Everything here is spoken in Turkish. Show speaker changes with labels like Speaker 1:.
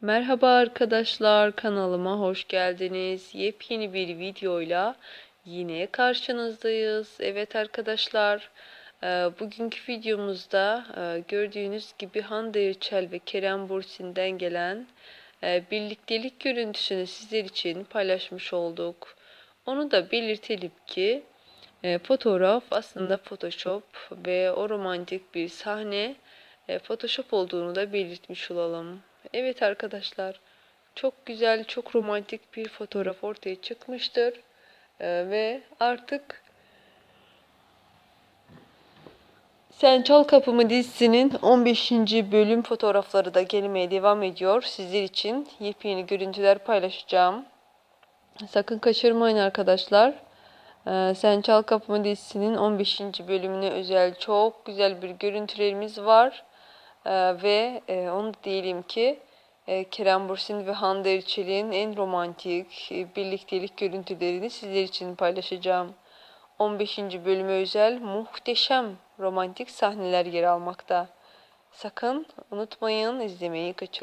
Speaker 1: Merhaba arkadaşlar kanalıma hoş geldiniz. Yepyeni bir videoyla yine karşınızdayız. Evet arkadaşlar e, bugünkü videomuzda e, gördüğünüz gibi Hande Erçel ve Kerem Bursin'den gelen e, birliktelik görüntüsünü sizler için paylaşmış olduk. Onu da belirtelim ki fotoğraf aslında Photoshop ve o romantik bir sahne Photoshop olduğunu da belirtmiş olalım. Evet arkadaşlar, çok güzel, çok romantik bir fotoğraf ortaya çıkmıştır. E, ve artık Sen Çal Kapımı dizisinin 15. bölüm fotoğrafları da gelmeye devam ediyor. Sizler için yepyeni görüntüler paylaşacağım. Sakın kaçırmayın arkadaşlar. Ee, Sen Çal Kapımı dizisinin 15. bölümüne özel çok güzel bir görüntülerimiz var. Ee, ve e, onu diyelim ki e, Kerem Bürsin ve Hande Erçel'in en romantik e, birliktelik görüntülerini sizler için paylaşacağım. 15. bölüme özel muhteşem romantik sahneler yer almakta. Sakın unutmayın izlemeyi kaç